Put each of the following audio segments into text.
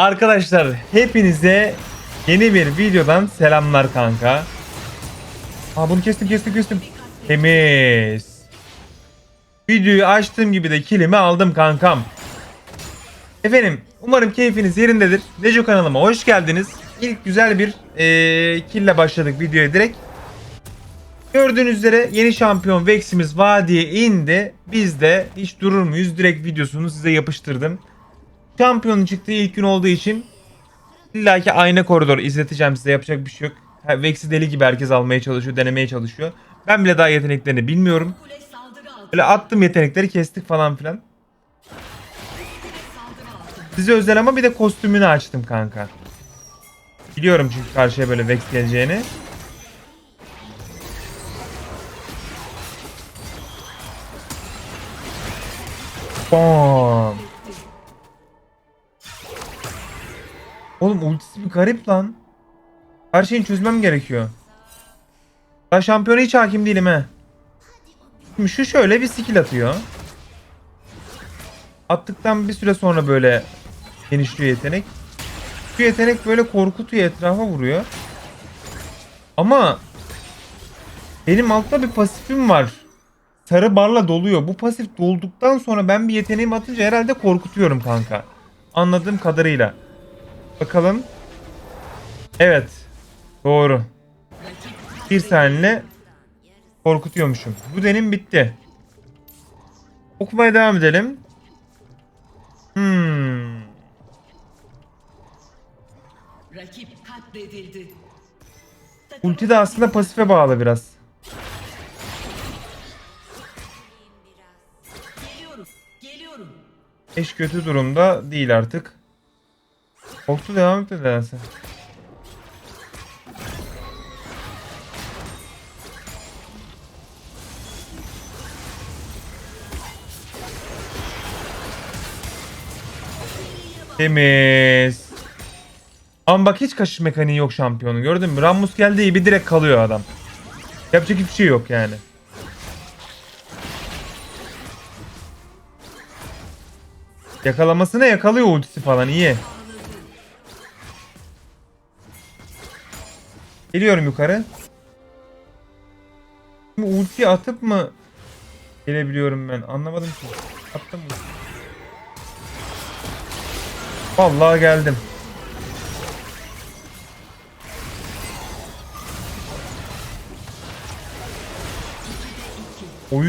Arkadaşlar hepinize yeni bir videodan selamlar kanka. Aa bunu kestim kestim kestim. Temiz. Videoyu açtığım gibi de kilimi aldım kankam. Efendim umarım keyfiniz yerindedir. Neco kanalıma hoş geldiniz. İlk güzel bir eee kille başladık videoya direkt. Gördüğünüz üzere yeni şampiyon Vex'imiz vadiye indi. Biz de hiç durur muyuz? Direkt videosunu size yapıştırdım. Şampiyonun çıktığı ilk gün olduğu için illaki ayna koridor izleteceğim size yapacak bir şey yok. Vex'i deli gibi herkes almaya çalışıyor, denemeye çalışıyor. Ben bile daha yeteneklerini bilmiyorum. Böyle attım yetenekleri kestik falan filan. Size özel ama bir de kostümünü açtım kanka. Biliyorum çünkü karşıya böyle Vex geleceğini. Bam. Oğlum ultisi bir garip lan. Her şeyi çözmem gerekiyor. Ben şampiyona hiç hakim değilim he. Şimdi şu şöyle bir skill atıyor. Attıktan bir süre sonra böyle genişliyor yetenek. Şu yetenek böyle korkutuyor etrafa vuruyor. Ama benim altta bir pasifim var. Sarı barla doluyor. Bu pasif dolduktan sonra ben bir yeteneğimi atınca herhalde korkutuyorum kanka. Anladığım kadarıyla. Bakalım. Evet. Doğru. Bir saniye korkutuyormuşum. Bu denim bitti. Okumaya devam edelim. Hmm. Rakip katledildi. Ulti de aslında pasife bağlı biraz. Geliyorum. Geliyorum. Eş kötü durumda değil artık. Korktu devam etti nedense. Temiz. Ama bak hiç kaçış mekaniği yok şampiyonun gördün mü? Rammus geldi iyi bir direkt kalıyor adam. Yapacak hiçbir şey yok yani. Yakalamasına yakalıyor ultisi falan iyi. Geliyorum yukarı. Şimdi ulti atıp mı gelebiliyorum ben anlamadım ki. Attım mı? Vallahi geldim. Oy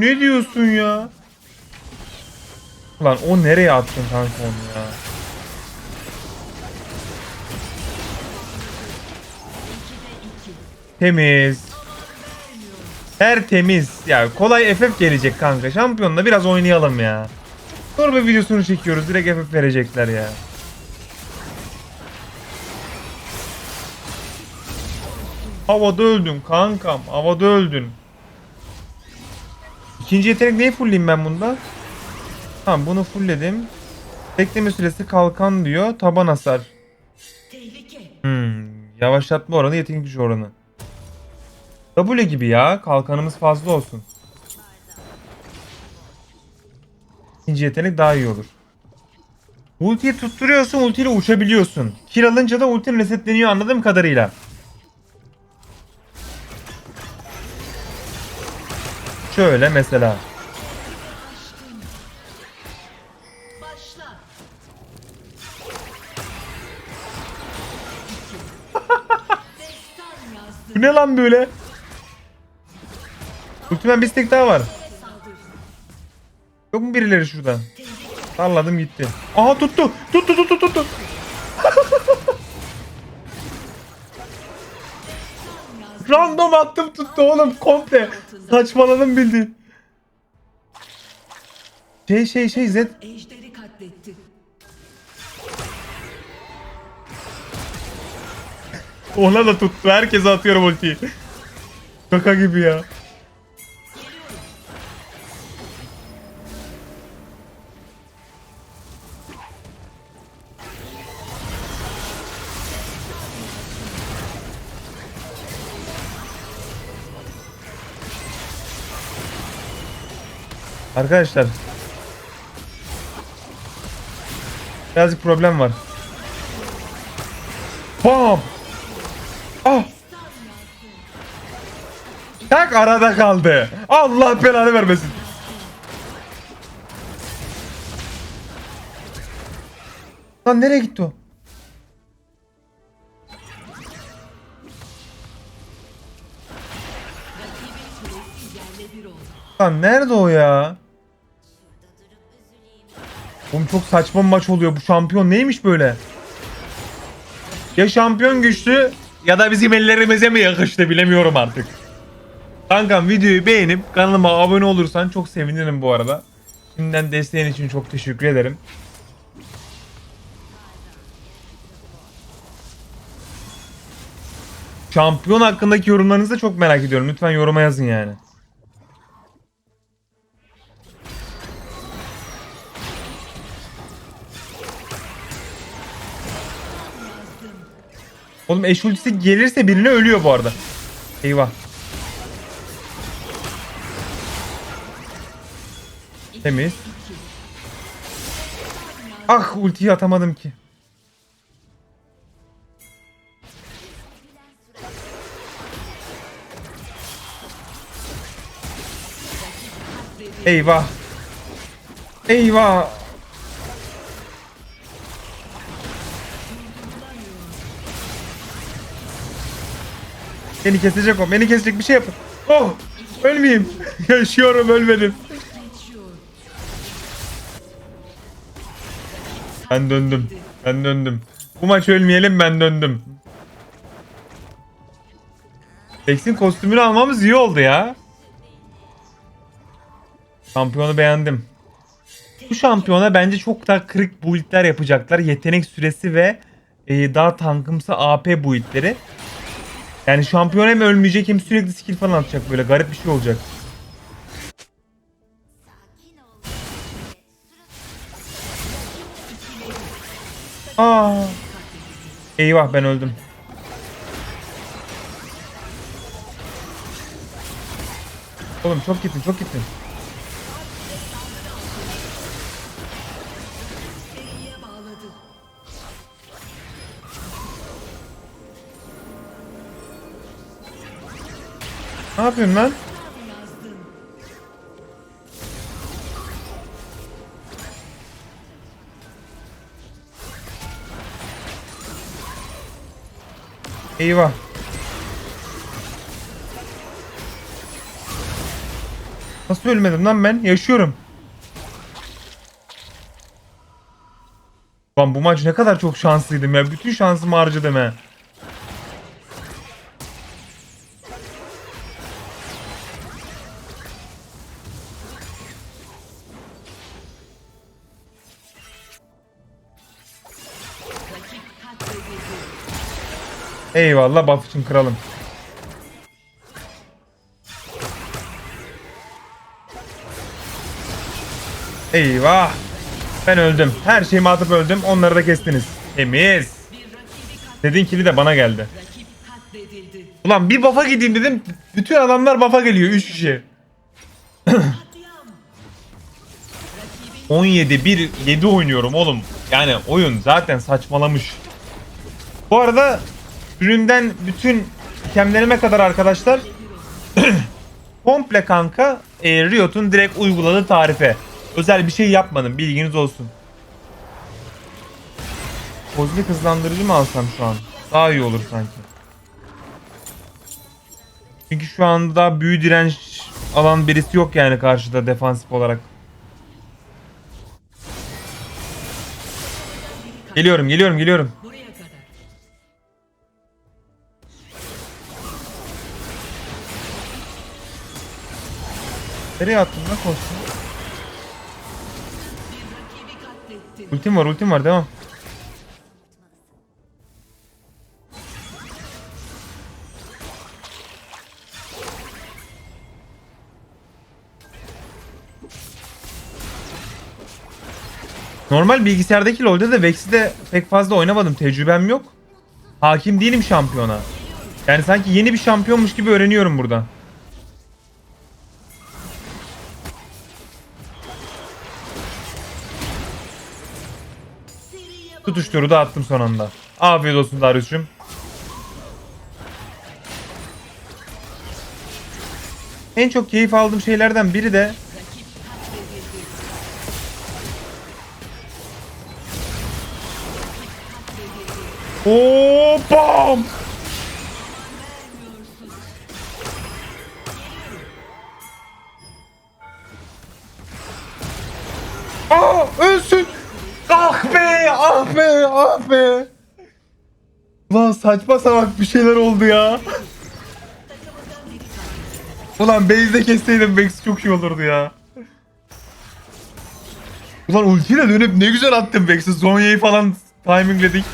ne diyorsun ya? Lan o nereye attın kanka onu ya? Temiz. Tertemiz. Ya kolay FF gelecek kanka. Şampiyonla biraz oynayalım ya. Sonra bir videosunu çekiyoruz. Direkt FF verecekler ya. Havada öldün kankam. Havada öldün. İkinci yetenek neyi fullleyeyim ben bunda? Tamam bunu fullledim. Bekleme süresi kalkan diyor. Taban hasar. Hmm, yavaşlatma oranı yetenek gücü oranı. W gibi ya. Kalkanımız fazla olsun. İkinci yetenek daha iyi olur. Ultiyi tutturuyorsun ultiyle uçabiliyorsun. Kill alınca da ultin resetleniyor anladığım kadarıyla. Şöyle mesela. Bu ne lan böyle? Ultimen bir stack daha var. Yok mu birileri şurada? Salladım gitti. Aha tuttu. Tuttu tuttu tuttu. Random attım tuttu oğlum komple. Saçmaladım bildiğin. Şey şey şey Z. Ejderi katletti. Ona da tuttu. Herkese atıyorum ultiyi. Şaka gibi ya. Arkadaşlar Birazcık problem var. Bam! Ah! Tak arada kaldı. Allah belanı vermesin. Lan nereye gitti o? Lan nerede o ya? Oğlum çok saçma bir maç oluyor. Bu şampiyon neymiş böyle? Ya şampiyon güçlü ya da bizim ellerimize mi yakıştı bilemiyorum artık. Kankam videoyu beğenip kanalıma abone olursan çok sevinirim bu arada. Şimdiden desteğin için çok teşekkür ederim. Şampiyon hakkındaki yorumlarınızı da çok merak ediyorum. Lütfen yoruma yazın yani. Oğlum eş ultisi gelirse birine ölüyor bu arada. Eyvah. Temiz. Ah ultiyi atamadım ki. Eyvah. Eyvah. Beni kesecek o. Beni kesecek bir şey yapın. Oh! Ölmeyeyim. Yaşıyorum ölmedim. Ben döndüm. Ben döndüm. Bu maç ölmeyelim ben döndüm. Rex'in kostümünü almamız iyi oldu ya. Şampiyonu beğendim. Bu şampiyona bence çok daha kırık build'ler yapacaklar. Yetenek süresi ve e, daha tankımsı AP build'leri. Yani şampiyon hem ölmeyecek hem sürekli skill falan atacak böyle garip bir şey olacak. Aa. Eyvah ben öldüm. Oğlum çok gittin çok gittin. Ne yapıyorsun lan? Eyvah. Nasıl ölmedim lan ben? Yaşıyorum. Lan bu maç ne kadar çok şanslıydım ya. Bütün şansımı harcadım he. Eyvallah buff için kralım. Eyvah. Ben öldüm. Her şeyimi atıp öldüm. Onları da kestiniz. Temiz. Dediğin kili de bana geldi. Ulan bir buff'a gideyim dedim. Bütün adamlar buff'a geliyor. 3 kişi. Katliam. 17 1 7 oynuyorum oğlum. Yani oyun zaten saçmalamış. Bu arada üründen bütün itemlerime kadar arkadaşlar komple kanka e, Riot'un direkt uyguladığı tarife. Özel bir şey yapmadım bilginiz olsun. Kozmik hızlandırıcı mı alsam şu an? Daha iyi olur sanki. Çünkü şu anda büyü direnç alan birisi yok yani karşıda defansif olarak. Geliyorum geliyorum geliyorum. Nereye attın lan katletti. Ultim var ultim var devam. Normal bilgisayardaki LoL'de de Vex'i de pek fazla oynamadım. Tecrübem yok. Hakim değilim şampiyona. Yani sanki yeni bir şampiyonmuş gibi öğreniyorum burada. Tutuşturu da attım son anda. Afiyet olsun Darius'cum. En çok keyif aldığım şeylerden biri de Oo bam! Ulan saçma salak bir şeyler oldu ya. Ulan base'de kesseydim Vex çok iyi olurdu ya. Ulan ultiyle dönüp ne güzel attım Vex'i. Zonya'yı falan timingledik.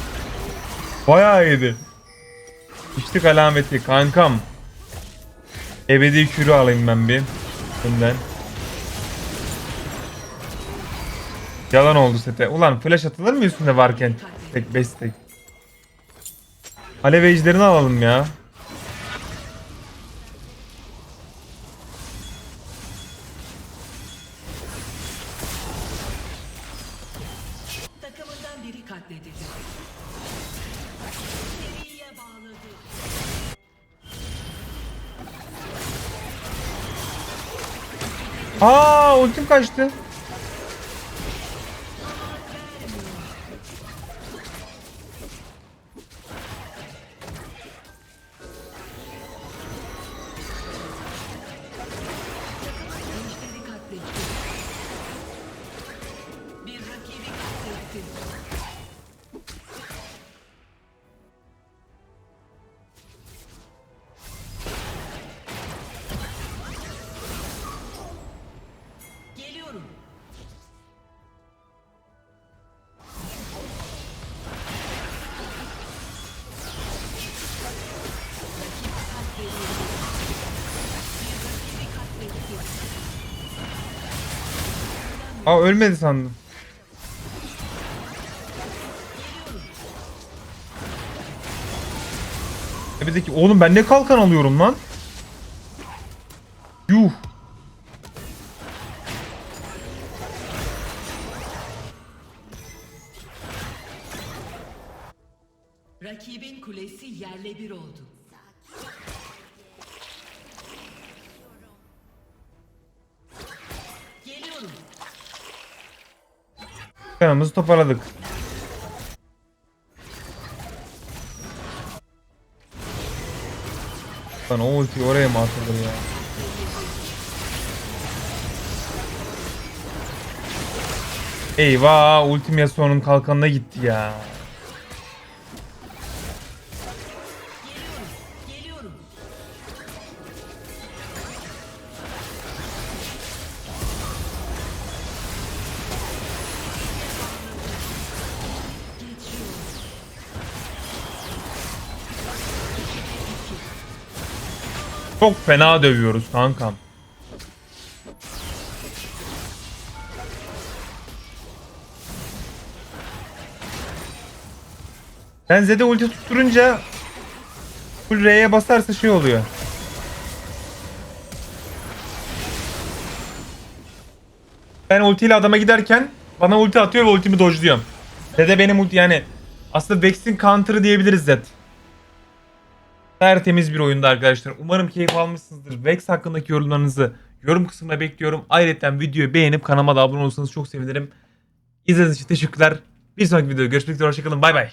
Bayağı iyiydi. İçtik alameti kankam. Ebedi kürü alayım ben bir. Önden. Yalan oldu sete. Ulan flash atılır mı üstünde varken? Tek best tek. Alev ejderini alalım ya. Takımından biri katledildi. Seriye bağladı. Aa ultim kaçtı. Aa ölmedi sandım. Ebedeki oğlum ben ne kalkan alıyorum lan? Kanımızı toparladık. Lan o ulti oraya mı atılır ya? Eyvah ultim Yasuo'nun kalkanına gitti ya. Çok fena dövüyoruz kankam. Ben Zed'e ulti tutturunca full R'ye basarsa şey oluyor. Ben ultiyle adama giderken bana ulti atıyor ve ultimi dodge'luyorum. Zed'e benim ulti yani aslında Vex'in counter'ı diyebiliriz Zed. Tertemiz bir oyunda arkadaşlar. Umarım keyif almışsınızdır. Vex hakkındaki yorumlarınızı yorum kısmına bekliyorum. Ayrıca videoyu beğenip kanalıma da abone olursanız çok sevinirim. İzlediğiniz için teşekkürler. Bir sonraki videoda görüşmek üzere. Hoşçakalın. Bay bay.